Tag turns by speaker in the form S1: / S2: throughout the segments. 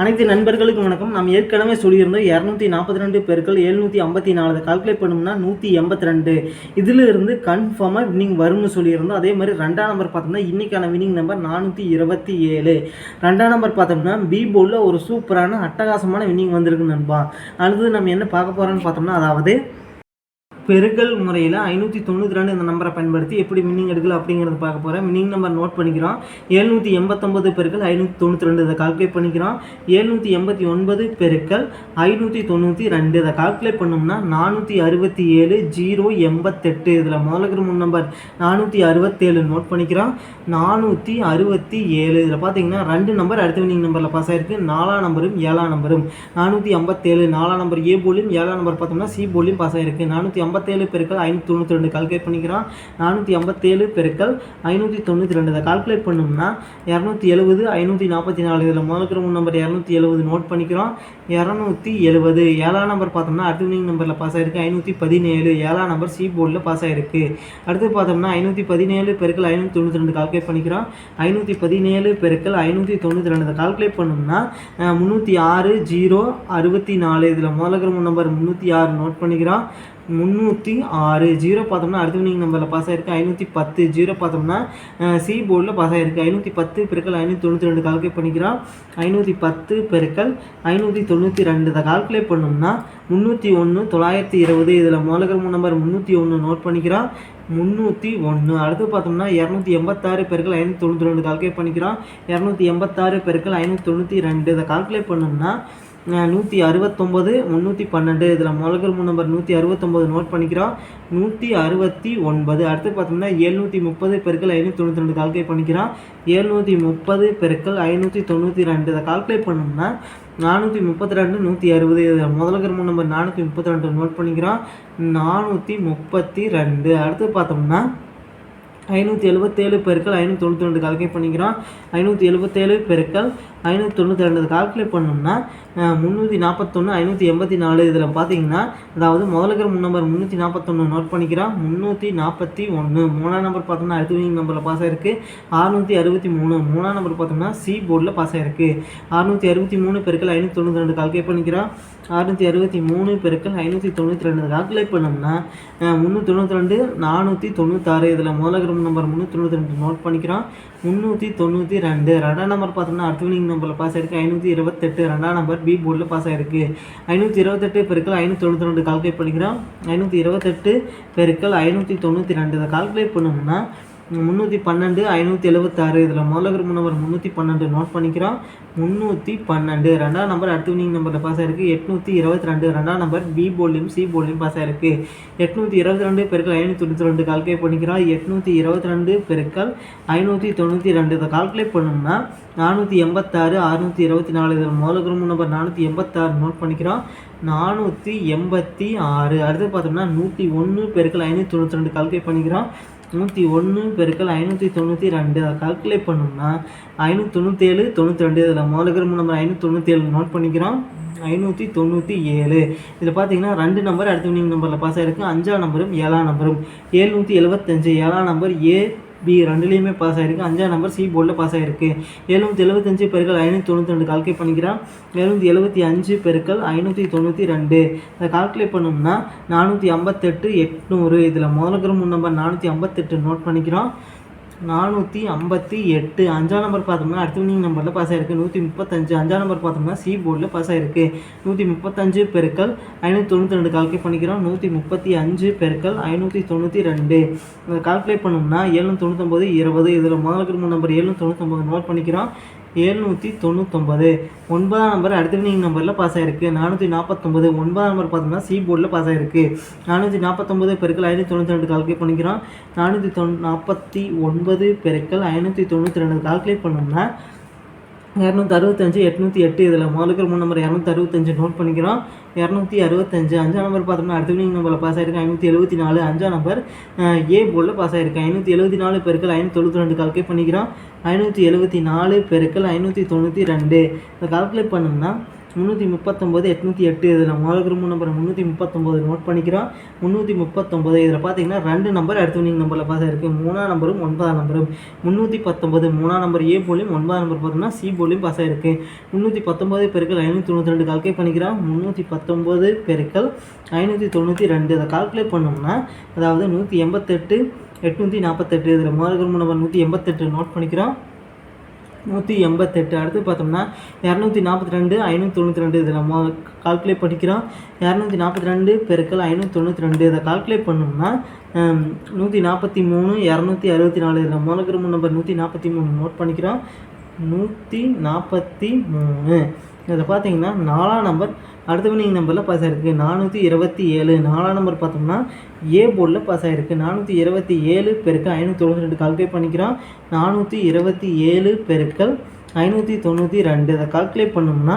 S1: அனைத்து நண்பர்களுக்கும் வணக்கம். நாம் ஏற்கனவே சொல்லியிருந்தோம் இரநூத்தி நாற்பத்தி ரெண்டு பேர்கள் எழுநூற்றி ஐம்பத்தி நாலு கால்குலேட் பண்ணோம்னா நூற்றி எண்பத்தி ரெண்டு இதிலிருந்து கன்ஃபார்மாக வின்னிங் வரும்னு சொல்லியிருந்தோம். அதே மாதிரி ரெண்டாம் நம்பர் பார்த்தோம்னா இன்றைக்கான வின்னிங் நம்பர் நானூற்றி இருபத்தி ஏழு. ரெண்டாம் நம்பர் பார்த்தோம்னா பி போர்டில் ஒரு சூப்பரான அட்டகாசமான வின்னிங் வந்திருக்கு நண்பா. அடுத்தது நம்ம என்ன பார்க்க போகிறோம்னு பார்த்தோம்னா அதாவது பெருக்கல் முறையில் ஐநூற்றி தொண்ணூற்றி ரெண்டு இந்த நம்பரை பயன்படுத்தி எப்படி மின்னிங் எடுக்கலாம் அப்படிங்கிறத பார்க்க போகிறேன் மின்னிங் நம்பர் நோட் பண்ணிக்கிறோம். எழுநூற்றி எண்பத்தொம்பது பெருக்கல் ஐநூற்றி தொண்ணூற்றி ரெண்டு இதை கால்குலேட் பண்ணிக்கிறோம். எழுநூற்றி எண்பத்தி ஒன்பது பெருக்கல் ஐநூற்றி தொண்ணூற்றி ரெண்டு இதை கால்குலேட் பண்ணோம்னா நானூற்றி அறுபத்தி ஏழு ஜீரோ எண்பத்தெட்டு. இதில் முதலுக்கு மூணு நம்பர் நானூற்றி அறுபத்தேழு நோட் பண்ணிக்கிறோம். நானூற்றி அறுபத்தி ஏழு இதில் பார்த்தீங்கன்னா ரெண்டு நம்பர் அடுத்த வினிங் நம்பரில் பாஸ் ஆயிருக்கு. நாலாம் நம்பரும் ஏழாம் நம்பரும் நானூற்றி ஐம்பத்தேழு. நாலாம் நம்பர் ஏ போலியும் ஏழாம் நம்பர் பார்த்தோம்னா சி போலியும் பாஸ் ஆயிருக்கு. நானூற்றி ஐம்பத்தேழு பெருக்கள் ஐநூற்றி தொண்ணூற்றி ரெண்டு கால்குலேட் பண்ணிக்கிறோம். நானூற்றி ஐம்பத்தேழு பெருக்கள் ஐநூற்றி தொண்ணூற்றி ரெண்டு. இதை கால்குலேட் பண்ணோம்னா இரநூத்தி எழுபது ஐநூற்றி நாற்பத்தி நாலு. இதில் முதலுக்கு மூணு நம்பர் இரநூத்தி எழுபது நோட் பண்ணிக்கிறோம். இரநூத்தி எழுபது ஏழாம் நம்பர் பார்த்தோம்னா அடுத்த நம்பரில் பாஸ் ஆகிருக்கு ஐநூற்றி பதினேழு. ஏழாம் நம்பர் சி போர்டில் பாஸ் ஆயிருக்கு. அடுத்து பார்த்தோம்னா ஐநூற்றி பதினேழு பெருக்கள் ஐநூற்றி தொண்ணூற்றி ரெண்டு கால்குலேட் பண்ணிக்கிறோம். ஐநூற்றி பதினேழு பெருக்கள் ஐநூற்றி தொண்ணூற்றி ரெண்டு. இதை கால்குலேட் பண்ணோம்னா முந்நூற்றி ஆறு ஜீரோ அறுபத்தி நாலு. இதில் முதலுக்கு மூணு நம்பர் முந்நூற்றி ஆறு நோட் பண்ணிக்கிறோம். முந்நூற்றி ஆறு ஜீரோ பார்த்தோம்னா அடுத்தவனிங் நம்பரில் பாஸ் ஆயிருக்கு. ஐநூற்றி பத்து ஜீரோ பார்த்தோம்னா சி போர்டில் பாஸ் ஆயிருக்கு. ஐநூற்றி பத்து பெருக்கள் ஐநூற்றி தொண்ணூற்றி ரெண்டு கால்குலேட் பண்ணிக்கிறோம். ஐநூற்றி பத்து பெருக்கள் ஐநூற்றி தொண்ணூற்றி ரெண்டு இதை கால்குலேட் பண்ணோம்னா முந்நூற்றி ஒன்று தொள்ளாயிரத்தி இருபது இதில் முதலுக்கு மூணு நம்பர் முந்நூற்றி ஒன்று நோட் பண்ணிக்கிறோம். முந்நூற்றி ஒன்று அடுத்து பார்த்தோம்னா இரநூத்தி எண்பத்தாறு பெருக்கள் ஐநூற்றி தொண்ணூற்றி ரெண்டு கால்குலேட் பண்ணிக்கிறோம். இரநூத்தி எண்பத்தாறு பெருக்கள் ஐநூற்றி தொண்ணூற்றி ரெண்டு இதை கால்குலேட் பண்ணோம்னா நூற்றி அறுபத்தொம்போது முந்நூற்றி பன்னெண்டு. இதில் முதல்கள் மூணு நம்பர் நூற்றி அறுபத்தொம்போது நோட் பண்ணிக்கிறோம். நூற்றி அறுபத்தி ஒன்பது. அடுத்து பார்த்தோம்னா எழுநூற்றி முப்பது பெருக்கள் ஐநூற்றி தொண்ணூற்றி ரெண்டு கால்குலேட் பண்ணிக்கிறோம். எழுநூற்றி முப்பது பெருக்கள் ஐநூற்றி தொண்ணூற்றி ரெண்டு. இதை கால்குலேட் பண்ணோம்னா நானூற்றி முப்பத்தி ரெண்டு நூற்றி அறுபது. இதில் முதல்கிற மூணு நம்பர் நானூற்றி முப்பத்தி ரெண்டு நோட் பண்ணிக்கிறோம். நானூற்றி முப்பத்தி ரெண்டு. அடுத்து பார்த்தோம்னா ஐநூற்றி எழுபத்தேழு பெருக்கள் ஐநூற்றி தொண்ணூற்றி ரெண்டு கால்குலேட் பண்ணிக்கிறோம். ஐநூற்றி எழுபத்தேழு பெருக்கள் ஐநூற்றி தொண்ணூற்றி ரெண்டு கால்குலேட் பண்ணோம்னா முந்நூற்றி நாற்பத்தொன்று ஐநூற்றி எண்பத்தி நாலு இதில் பார்த்தீங்கன்னா அதாவது முதலுக்கிற முன் நம்பர் முந்நூற்றி நாற்பத்தொன்று நோட் பண்ணிக்கிறோம். முந்நூற்றி நாற்பத்தி ஒன்று மூணாம் நம்பர் பார்த்தோம்னா அடுத்த வினிங் நம்பரில் பாஸ் ஆயிருக்கு. அறுநூற்றி அறுபத்தி மூணு. மூணாம் நம்பர் பார்த்தோம்னா சி போர்டில் பாஸ் ஆயிருக்கு. அறுநூற்றி அறுபத்தி மூணு பெருக்கள் ஐநூற்றி தொண்ணூற்றி ரெண்டு கால்குலேட் பண்ணிக்கிறோம். அறுநூற்றி அறுபத்தி மூணு பெருக்கள் ஐநூற்றி தொண்ணூற்றி ரெண்டு கால்குலேட் பண்ணோம்னா முந்நூற்றி தொண்ணூற்றி ரெண்டு நானூற்றி தொண்ணூத்தாறு இதில் முதலுக்கிற நம்பர் முந்நூற்றி தொண்ணூற்றி ரெண்டு நோட் பண்ணிக்கிறோம். முந்நூற்றி தொண்ணூற்றி ரெண்டு. ரெண்டாம் நம்பர் பார்த்தோம்னா அடுத்த வினிங் நம்பரில் பாஸ் ஆயிருக்கு. ஐநூற்றி இருபத்தெட்டு. ரெண்டாம் நம்பர் பி போர்டில் பாஸ் ஆயிருக்கு. ஐநூற்றி இருபத்தெட்டு பெருக்கள் ஐநூற்றி தொண்ணூற்றி ரெண்டு கால்குலேட் பண்ணிக்கிறோம். ஐநூற்றி இருபத்தெட்டு பெருக்கள் ஐநூற்றி தொண்ணூற்றி ரெண்டு. இதை கால்குலேட் பண்ணோம்னா முந்நூற்றி பன்னெண்டு ஐநூற்றி எழுபத்தாறு இதில் முதல்ல நம்பர் முந்நூற்றி பன்னெண்டு நோட் பண்ணிக்கிறோம். முந்நூற்றி பன்னெண்டு. ரெண்டாம் நம்பர் அடுத்த வினிங் நம்பரில் பாஸ் ஆயிருக்கு. எட்நூற்றி இருபத்தி ரெண்டு. ரெண்டாம் நம்பர் பி போர்ட்லையும் சி போர்ட்லையும் பாஸ் ஆயிருக்கு. எட்நூற்றி இருபத்தி ரெண்டு பெருக்கள் ஐநூற்றி தொண்ணூற்றி ரெண்டு கால்குலேட் பண்ணிக்கிறோம். எட்நூற்றி இருபத்தி ரெண்டு பெருக்கள் ஐநூற்றி தொண்ணூற்றி ரெண்டு. இதை கால்குலேட் பண்ணோம்னா நானூற்றி எண்பத்தாறு அறுநூற்றி இருபத்தி நாலு. இதில் முதல் நம்பர் நானூற்றி எண்பத்தாறு நோட் பண்ணிக்கிறோம். நானூற்றி எண்பத்தி ஆறு. அடுத்து பார்த்தோம்னா நூற்றி ஒன்று பெருக்கள் ஐநூற்றி தொண்ணூற்றி ரெண்டு கால்குலேட் பண்ணிக்கிறோம். நூற்றி ஒன்று பெருக்கள் ஐநூற்றி தொண்ணூற்றி ரெண்டு. அதை கால்குலேட் பண்ணோம்னா ஐநூற்றி தொண்ணூற்றேழு தொண்ணூற்றி ரெண்டு. இதில் மோலகிரம நம்பர் ஐநூற்றி தொண்ணூற்றி ஏழு நோட் பண்ணிக்கிறோம். ஐநூற்றி தொண்ணூற்றி ஏழு. இதில் பார்த்தீங்கன்னா ரெண்டு நம்பர் அடுத்த வினிங் நம்பரில் பாஸ் ஆகிருக்கு அஞ்சாம் நம்பரும் ஏழாம் நம்பரும் ஏழ்நூற்றி எழுபத்தஞ்சு ஏழாம் நம்பர் ஏ பி ரெண்டுலேயுமே பாஸ் ஆகிருக்கு அஞ்சாம் நம்பர் சி போர்டில் பாஸ் ஆகிருக்கு எழுநூற்றி எழுபத்தஞ்சு பெருக்கள் ஐநூற்றி தொண்ணூற்றி ரெண்டு கால்குலேட் பண்ணிக்கிறான் எழுநூற்றி எழுபத்தி அஞ்சு பெருக்கள் ஐநூற்றி தொண்ணூற்றி ரெண்டு. அதை கால்குலேட் பண்ணோம்னா நானூற்றி ஐம்பத்தெட்டு எட்நூறு. இதில் முதல்ல மூணு நம்பர் நானூற்றி ஐம்பத்தெட்டு நோட் பண்ணிக்கிறோம். நானூற்றி ஐம்பத்தி எட்டு. அஞ்சாம் நம்பர் பார்த்தோம்னா அடுத்தவனிங் நம்பரில் பாஸ் ஆயிருக்கு. நூற்றி முப்பத்தஞ்சு. அஞ்சாம் நம்பர் பார்த்தோம்னா சி போர்டில் பாஸ் ஆயிருக்கு. நூற்றி முப்பத்தஞ்சு பெருக்கள் ஐநூற்றி தொண்ணூற்றி ரெண்டு கால்குலேட் பண்ணிக்கிறோம். நூற்றி முப்பத்தி அஞ்சு பெருக்கள் ஐநூற்றி தொண்ணூற்றி ரெண்டு. அதை கால்குலேட் பண்ணோம்னா ஏழு தொண்ணூற்றொம்பது இருபது. இதில் முதல் மூணு நம்பர் ஏழு தொண்ணூற்றொம்பது நோட் பண்ணிக்கிறோம். எழுநூற்றி தொண்ணூத்தொம்பது ஒன்பதாம் நம்பர் அடுத்த நீங்கள் நம்பரில் பாஸ் ஆகிருக்கு நானூற்றி நாற்பத்தொம்பது ஒன்பதாம் நம்பர் பார்த்தோம்னா சி போர்டில் பாஸ் ஆகிருக்கு நானூற்றி நாற்பத்தொம்பது பெருக்கள் ஐநூற்றி தொண்ணூற்றி ரெண்டு கால்குலேட் பண்ணிக்கிறோம். நானூற்றி தொண் நாற்பத்தி ஒன்பது பெருக்கள் ஐநூற்றி தொண்ணூற்றி ரெண்டு கால்குலேட் பண்ணோம்னா இரநூத்தி அறுபத்தஞ்சு எட்நூற்றி எட்டு இதில் முதலுக்கு மூணு நம்பர் இரநூத்தி அறுபத்தஞ்சு நோட் பண்ணிக்கிறோம். இரநூத்தி அறுபத்தஞ்சு அஞ்சாம் நம்பர் பார்த்தோம்னா அடுத்த வினிங் நம்பரில் பாஸ் ஆயிருக்கு. ஐநூற்றி எழுபத்தி நாலு அஞ்சாம் நம்பர் ஏ போர்டில் பாஸ் ஆயிருக்கு. ஐநூற்றி எழுபத்தி நாலு பெருக்கள் ஐநூற்றி தொண்ணூற்றி ரெண்டு கால்குலேட் பண்ணிக்கிறோம். ஐநூற்றி எழுபத்தி நாலு பெருக்கள் ஐநூற்றி தொண்ணூற்றி ரெண்டு. இதை கால்குலேட் பண்ணோம்னா முந்நூற்றி முப்பத்தொம்போது எட்நூற்றி எட்டு. இதில் முதல் குரூப் நம்பர் முந்நூற்றி முப்பத்தொம்போது நோட் பண்ணிக்கிறோம். முந்நூற்றி முப்பத்தொம்போது இதில் பார்த்தீங்கன்னா ரெண்டு நம்பர் அடுத்த வினிங் நம்பரில் பாஸ் இருக்குது மூணாம் நம்பரும் ஒன்பதாம் நம்பரும் முந்நூற்றி பத்தொம்போது மூணாம் நம்பர் ஏ போலியும் ஒன்பதாம் நம்பர் பார்த்தோம்னா சி போலியும் பாஸ் ஆயிருக்கு. முந்நூற்றி பத்தொம்போது பெருக்கள் ஐநூற்றி தொண்ணூற்றி ரெண்டு கால்குலேட் பண்ணிக்கிறோம். முந்நூற்றி பத்தொம்போது பெருக்கள் ஐநூற்றி தொண்ணூற்றி ரெண்டு. அதை கால்குலேட் பண்ணோம்னா அதாவது நூற்றி எண்பத்தெட்டு எட்நூற்றி நாற்பத்தெட்டு இதில் முதல் குரூப் நம்பர் நூற்றி எண்பத்தெட்டு நோட் பண்ணிக்கிறோம். நூற்றி எண்பத்தெட்டு. அடுத்து பார்த்தோம்னா இரநூத்தி நாற்பத்தி ரெண்டு ஐநூற்றி தொண்ணூற்றி ரெண்டு. இதில் நம்ம கால்குலேட் பண்ணிக்கிறோம். இரநூத்தி நாற்பத்தி ரெண்டு பெருக்கள் ஐநூற்றி தொண்ணூற்றி ரெண்டு. இதை கால்குலேட் பண்ணோம்னா நூற்றி நாற்பத்தி மூணு இரநூத்தி அறுபத்தி நாலு. இதில் மோனோகிராம் நம்பர் நூற்றி நாற்பத்தி மூணு நோட் பண்ணிக்கிறோம். நூற்றி நாற்பத்தி மூணு. இதில் பார்த்தீங்கன்னா நாலாம் நம்பர் அடுத்த வினிங் நம்பரில் பாஸ் ஆகிருக்கு நானூற்றி இருபத்தி ஏழு. நாலாம் நம்பர் பார்த்தோம்னா ஏ போர்டில் பாஸ் ஆகிருக்கு நானூற்றி இருபத்தி ஏழு பெருக்கள் ஐநூற்றி தொண்ணூற்றி ரெண்டு. கால்குலேட் பண்ணிக்கிறோம். நானூற்றி இருபத்தி ஏழு பெருக்கள் ஐநூற்றி தொண்ணூற்றி ரெண்டு. இதை கால்குலேட் பண்ணோம்னா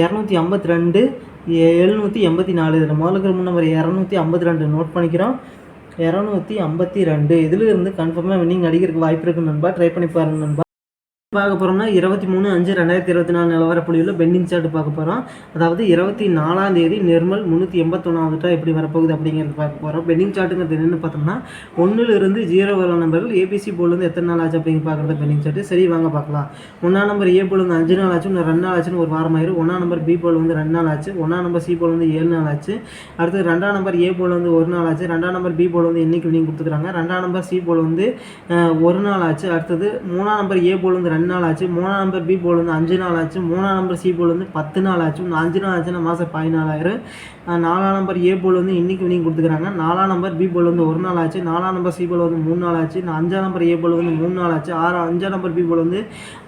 S1: இரநூத்தி ஐம்பத்தி ரெண்டு எழுநூற்றி எண்பத்தி நாலு. இதில் முதல்ல மூணு நம்பர் இரநூத்தி ஐம்பத்தி ரெண்டு நோட் பண்ணிக்கிறோம். இரநூத்தி ஐம்பத்தி ரெண்டு. இதில் இருந்து கன்ஃபார்மாக வின்னிங் அடிக்கிறதுக்கு வாய்ப்பு இருக்குது நண்பா. ட்ரை பண்ணி பாருங்கள் நண்பா. பார்க்க போகிறோம்னா இருபத்தி மூணு அஞ்சு ரெண்டாயிரத்தி இருபத்தி நாலு நிலவர பெண்டிங் சார்ட் பார்க்க போகிறோம் அதாவது இருபத்தி நாலாம் தேதி நிர்மல் முந்நூற்றி எண்பத்தொன்னாவது எப்படி வரப்போகுது அப்படிங்கிறது பார்க்க போகிறோம் பெண்டிங் சார்ட்டுங்கிறது என்னென்னு பார்த்தோம்னா ஒன்றுலேருந்து ஜீரோ வர நம்பர்கள் ஏபிசி போலேருந்து எத்தனை நாள் ஆச்சு அப்படிங்கிற பார்க்குறது பெண்டிங் சார்ட்டு. சரி வாங்க பார்க்கலாம். ஒன்றாம் நம்பர் ஏ போல் வந்து அஞ்சு நாள் ஆச்சு இன்னும் ரெண்டு நாள் ஆச்சுன்னு ஒரு வாரம் ஆயிரும். ஒன்றாம் நம்பர் பி போல் வந்து ரெண்டு நாள் ஆச்சு ஒன்றாம் நம்பர் சி போல் வந்து ஏழு நாள் ஆச்சு. அடுத்து ரெண்டாம் நம்பர் ஏ போல் வந்து ஒரு நாள் ஆச்சு ரெண்டாம் நம்பர் பி போல் வந்து என்னைக்கு நீங்கள் கொடுத்துருக்காங்க? ரெண்டாம் நம்பர் சி போல் வந்து ஒரு நாள் ஆச்சு. அடுத்தது மூணாம் நம்பர் ஏ போல் வந்து ரெண்டு நாள் ஆச்சு மூணாம் நம்பர் பி போல் வந்து அஞ்சு நாள் ஆச்சு மூணாம் நம்பர் சி போல் வந்து பத்து நாள் ஆச்சு இன்னும் அஞ்சு நாள் ஆச்சுன்னா மாதம் பதினாலாயிரம் நாலாம் நம்பர் ஏ போல் வந்து இன்னைக்கு வினிங் கொடுத்துக்கிறாங்க நாலாம் நம்பர் பி போல் வந்து ஒரு நாள் ஆச்சு நாலாம் நம்பர் சி போல் வந்து மூணு நாள் ஆச்சு அஞ்சாம் நம்பர் ஏ போல் வந்து மூணு நாள் ஆச்சு ஆறு அஞ்சாம் நம்பர் பி போல் வந்து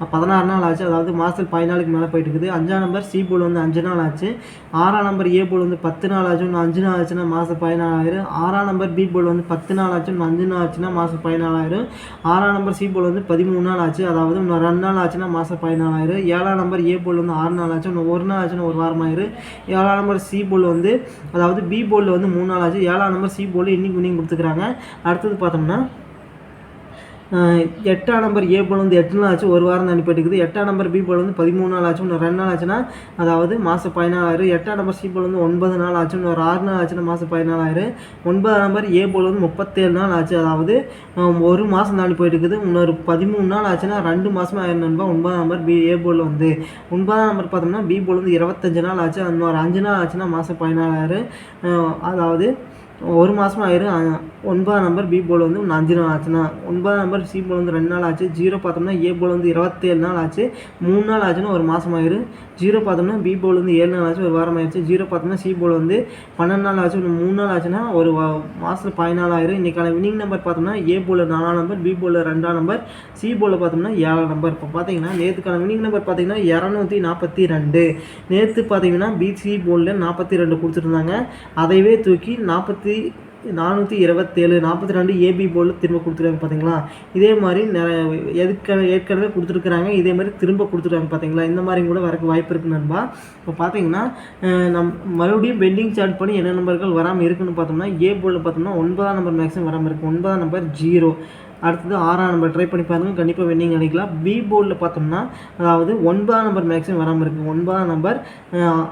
S1: பதினாறு நாள் ஆச்சு அதாவது மாதத்தில் பதினாலுக்கு மேலே போயிட்டு இருக்குது அஞ்சாம் நம்பர் சி போல் வந்து அஞ்சு நாள் ஆச்சு ஆறாம் நம்பர் ஏ போல் வந்து பத்து நாள் ஆச்சு இன்னும் அஞ்சு நாள் ஆச்சுன்னா மாதம் பதினாலாயிரம் ஆறாம் நம்பர் பி போல் வந்து பத்து நாள் ஆச்சு இன்னும் அஞ்சு நாள் ஆச்சுன்னா மாதம் பதினாலாயிரம் ஆறாம் நம்பர் சி போல் வந்து பதிமூணு நாள் ஆச்சு அதாவது இன்னும் ரெண்டு நாள் ஆச்சுன்னா மாதம் பதினாலாயிரம். ஏழாம் நம்பர் ஏ போல் வந்து ஆறு நாள் ஆச்சு. இன்னும் ஒரு நாள் ஆச்சுன்னா ஒரு வாரம் ஆயிரும் ஏழாம் நம்பர் சி போல் வந்து அதாவது பி போலில் வந்து மூணு நாள் ஆச்சு. ஏழாம் நம்பர் சி போல் இன்னைக்கு இன்னிங் கொடுத்துக்கிறாங்க. அடுத்தது பார்த்தோம்னா எட்டாம் நம்பர் ஏ போல் வந்து எட்டு நாள் ஆச்சு ஒரு வாரம் தான் இருக்குது. எட்டாம் நம்பர் பி போல் வந்து பதிமூணு நாள் ஆச்சு இன்னும் ரெண்டு நாள் ஆச்சுன்னா அதாவது மாதம் பதினாலாயிரம் எட்டாம் நம்பர் சி போல் வந்து ஒன்பது நாள் ஆச்சு இன்னும் ஒரு ஆறு நாள் ஆச்சுன்னா மாதம் பதினாலாயிரம் ஒன்பதாம் நம்பர் ஏ போல் வந்து முப்பத்தேழு நாள் ஆச்சு அதாவது ஒரு மாதம் தாண்டி போயிட்டு இருக்குது. இன்னொரு பதிமூணு நாள் ஆச்சுன்னா ரெண்டு மாதமாக ஆயிரம் நண்பா ஒன்பதாம் நம்பர் பி ஏ போல் வந்து. ஒன்பதாம் நம்பர் பார்த்தோம்னா பி போல் வந்து இருபத்தஞ்சு நாள் ஆச்சு இன்னொரு அஞ்சு நாள் ஆச்சுன்னா மாதம் பதினாலாயிரம் அதாவது ஒரு மாதம் ஆயிரும் ஒன்பதாம் நம்பர் பி போல் வந்து அஞ்சு நாள் ஆச்சுன்னா ஒன்பதாம் நம்பர் சி போல் வந்து ரெண்டு நாள் ஆச்சு ஜீரோ பார்த்தோம்னா ஏ போல் வந்து இருபத்தேழு நாள் ஆச்சு மூணு நாள் ஆச்சுன்னா ஒரு மாதம் ஆயிரும். ஜீரோ பார்த்தோம்னா பி போல் வந்து ஏழு நாள் ஆச்சு ஒரு வாரம் ஆயிடுச்சு. ஜீரோ பார்த்தோம்னா சி போல் வந்து பன்னெண்டு நாள் ஆச்சு மூணு நாள் ஆச்சுன்னா ஒரு வா- பதினாலு ஆயிரும். இன்றைக்கான வினிங் நம்பர் பார்த்தோம்னா ஏ போல் நாலாம் நம்பர் பி போல் ரெண்டாம் நம்பர் சி போல் பார்த்தோம்னா ஏழாம் நம்பர் இப்போ பார்த்தீங்கன்னா நேற்றுக்கான வினிங் நம்பர் பார்த்தீங்கன்னா இரநூத்தி நாற்பத்தி ரெண்டு நேற்று பார்த்தீங்கன்னா பிசி போர்டில் நாற்பத்தி ரெண்டு கொடுத்துருந்தாங்க. அதைவே தூக்கி நாற்பத்தி நானூற்றி இருபத்தேழு நாற்பத்தி ரெண்டு ஏபி போர்டில் திரும்ப கொடுத்துருக்காங்க பார்த்தீங்களா இதே மாதிரி நிறைய எதுக்க ஏற்கனவே கொடுத்துருக்குறாங்க இதே மாதிரி திரும்ப கொடுத்துருக்காங்க பார்த்தீங்களா இந்த மாதிரி கூட வரக்கு வாய்ப்பு இருக்கு நண்பா. இப்போ பார்த்தீங்கன்னா நம் மறுபடியும் பெண்டிங் சார்ட் பண்ணி என்ன நம்பர்கள் வராமல் இருக்குன்னு பார்த்தோம்னா ஏ போர்டில் பார்த்தோம்னா ஒன்பதாம் நம்பர் மேக்ஸிமம் வராமல் இருக்குது ஒன்பதாம் நம்பர் ஜீரோ அடுத்தது ஆறாம் நம்பர் ட்ரை பண்ணி பாருங்கள் கண்டிப்பாக வின்னிங் அடிக்கலாம். பி போர்டில் பார்த்தோம்னா அதாவது ஒன்பதாம் நம்பர் மேக்ஸிமம் வராமல் இருக்குது ஒன்பதாம் நம்பர்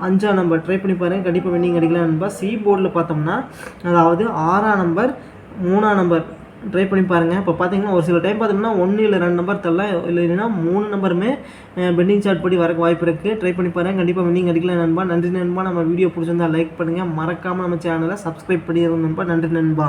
S1: அஞ்சாம் நம்பர் ட்ரை பண்ணி பாருங்க. கண்டிப்பாக வின்னிங் அடிக்கலாம் நண்பா. சி போர்டில் பார்த்தோம்னா அதாவது ஆறாம் நம்பர் மூணாம் நம்பர் ட்ரை பண்ணி பாருங்கள் இப்போ பார்த்தீங்கன்னா ஒரு சில டைம் பார்த்தோம்னா ஒன்று இல்லை ரெண்டு நம்பர் தரல. இல்லை இல்லைன்னா மூணு நம்பருமே பெண்டிங் சார்ட் படி வரக்கு வாய்ப்பு இருக்குது ட்ரை பண்ணி பாருங்கள் கண்டிப்பாக வின்னிங் அடிக்கலாம் நண்பா. நன்றி நண்பா. நம்ம வீடியோ பிடிச்சிருந்தா லைக் பண்ணுங்கள் மறக்காமல் நம்ம சேனலை சப்ஸ்கிரைப் பண்ணி நண்பா. நன்றி நண்பா.